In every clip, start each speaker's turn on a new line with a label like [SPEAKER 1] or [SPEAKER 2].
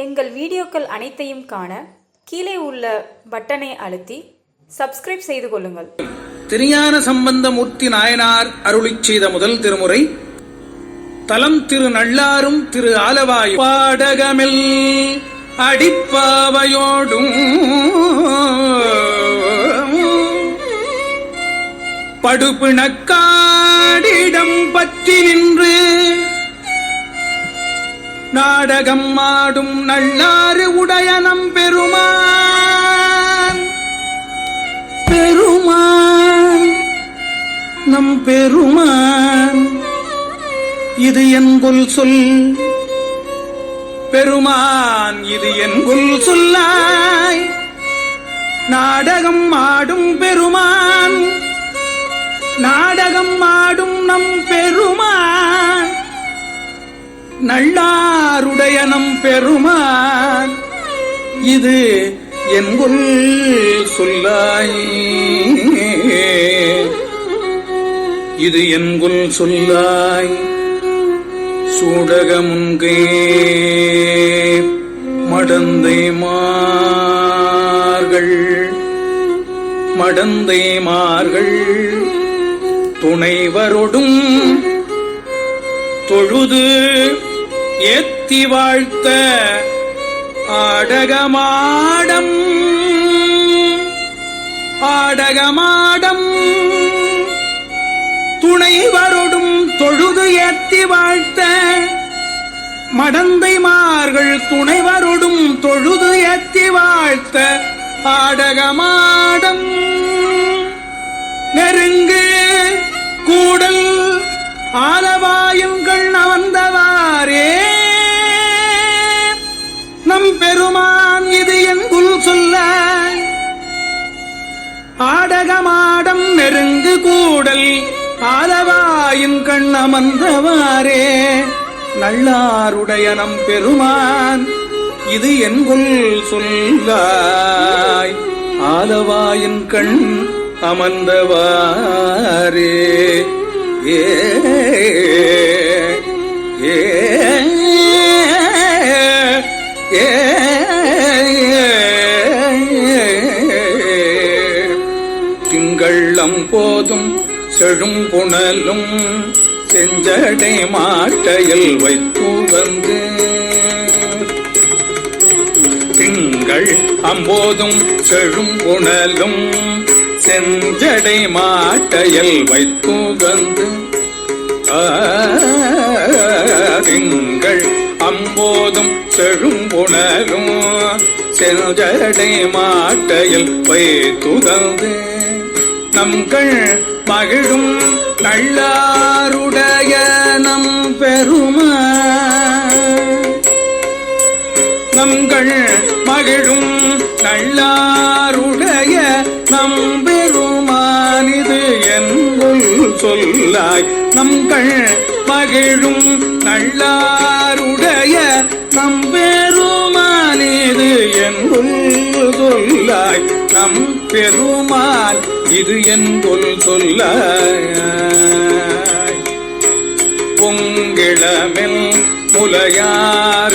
[SPEAKER 1] எங்கள் வீடியோக்கள் அனைத்தையும் காண கீழே உள்ள பட்டனை அழுத்தி சப்ஸ்கிரைப் செய்து கொள்ளுங்கள்.
[SPEAKER 2] திருஞான சம்பந்தமூர்த்தி நாயனார் அருளி செய்த முதல் திருமுறை தலம் திரு நள்ளாரும் திரு ஆலவாய் பாடகமில் அடிப்பாவையோடும் படுபிணக்காடிடம் பற்றி நின்று நாடகம் மாடும் நள்ளாறு உடையனம் பெருமான். பெருமான் நம் பெருமான். இது என்குல் சொல். பெருமான் இது என்குல் சொல்லாய். நாடகம் ஆடும் பெருமான். நாடகம் ஆடும் நம் பெருமான். நல்லாருடைய நம் பெருமான். இது என்குல் சொல்லாய். இது என்குல் சொல்லாய். சூடகமுன்கே மடந்தை மார்கள். மடந்தை மார்கள் துணைவரொடும் தொழுது ஏத்தி வாழ்த்த ஆடகமாடம். ஆடகமாடம். துணைவரொடும் தொழுது ஏத்தி வாழ்த்த மடந்தைமார்கள் துணைவரொடும் தொழுது ஏத்தி வாழ்த்த ஆடகமாடம். நெருங்கு கூடல் ஆல ஆலவாயின் கண் அமர்ந்தவாரே நல்லாருடைய நம் பெருமான் இது என்கொல் சொல்லாய். ஆலவாயின் கண் அமர்ந்தவாரே ஏ ஏ போதும் செழும் புனலும் செஞ்சடை மாட்டையில் வைத்து வந்து திங்கள் அம்போதும் செழும் புனலும் செஞ்சடை மாட்டையில் வைத்து வந்து திங்கள் அம்போதும் செழும் புனலும் செஞ்சடை மாட்டையில் வைத்துகந்து நம்கள் மகிழும் நல்லாருடைய நம் பெருமா. நம்கள் மகிழும் நல்லாருடைய நம் பெருமானிது என்புல் சொல்லாய். நம்கள் மகிழும் நல்லாருடைய நம் பெருமானிது என்புல் சொல்லாய். நம் பெருமான் இது என்புல் சொல்ல பொங்கிழமில் முலையார்களோடும்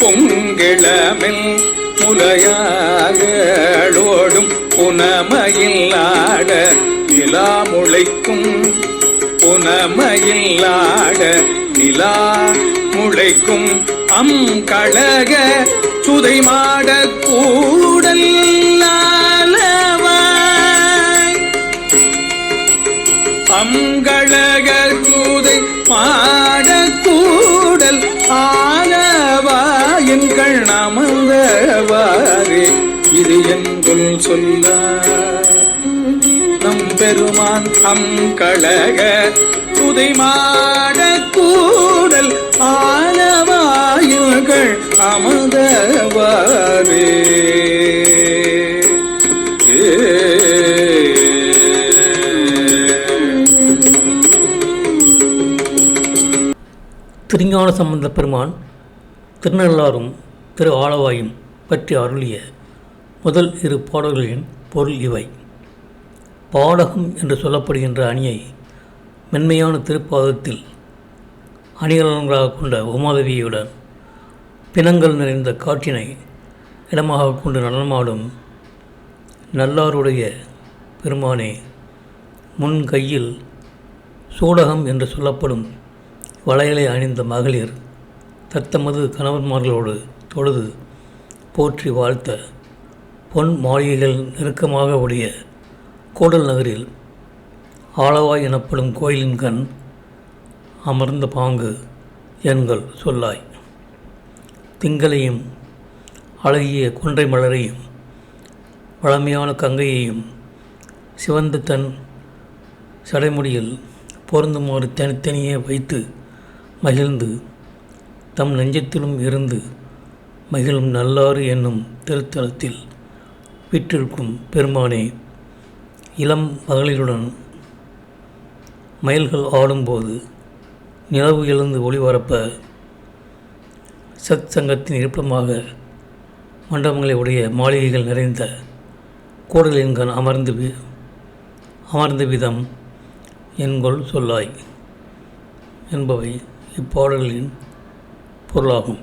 [SPEAKER 2] பொங்கிழமில் முலையார்களோடும் புனமையில்லாட நிலா முளைக்கும் புனமையில்லாட நிலா முளைக்கும் அம் கழக சுதை மாடக்கூடல் என்று சொல்ல நம் பெருமான் அங்கழக கழக மாட கூடல் ஆலவாயுகள் அமர்ந்தவாரே.
[SPEAKER 3] திருஞான சம்பந்த பெருமான் திருநள்ளாரும் திரு ஆளவாயும் பற்றி அருளிய முதல் இரு பாடல்களின் பொருள் இவை. பாடகம் என்று சொல்லப்படுகின்ற அணியை மென்மையான திருப்பாதத்தில் அணிகலன்களாக கொண்ட உமாதேவியுடன் பிணங்கள் நிறைந்த காற்றினை இடமாக கொண்டு நடனமாடும் நல்லாருடைய பெருமானே முன் கையில் சூடகம் என்று சொல்லப்படும் வளையலை அணிந்த மகளிர் தத்தமது கணவன்மார்களோடு தொழுது போற்றி வாழ்த்த பொன் மாளிகைகள் நெருக்கமாக உடைய கோடல் நகரில் ஆளவாய் எனப்படும் கோயிலின் கண் அமர்ந்த பாங்கு எண்கள் சொல்லாய். திங்களையும் அழகிய கொன்றை மலரையும் வளமையான கங்கையையும் சிவந்த தன் சடைமுடியில் பொருந்துமாறு தனித்தனியே வைத்து மகிழ்ந்து தம் நெஞ்சத்திலும் இருந்து மகிழும் நல்லாறு என்னும் திருத்தலத்தில் வீற்றிருக்கும் பெருமானே இளம் மகளிருடன் மயில்கள் ஆடும்போது நிலவு எழுந்து ஒளிபரப்ப சத் சங்கத்தின் இருப்பிடமாக மண்டபங்களை உடைய மாளிகைகள் நிறைந்த கூடலின்கண் அமர்ந்து அமர்ந்த விதம் என்கொள் சொல்லாய் என்பவை இப்பாடல்களின் பொருளாகும்.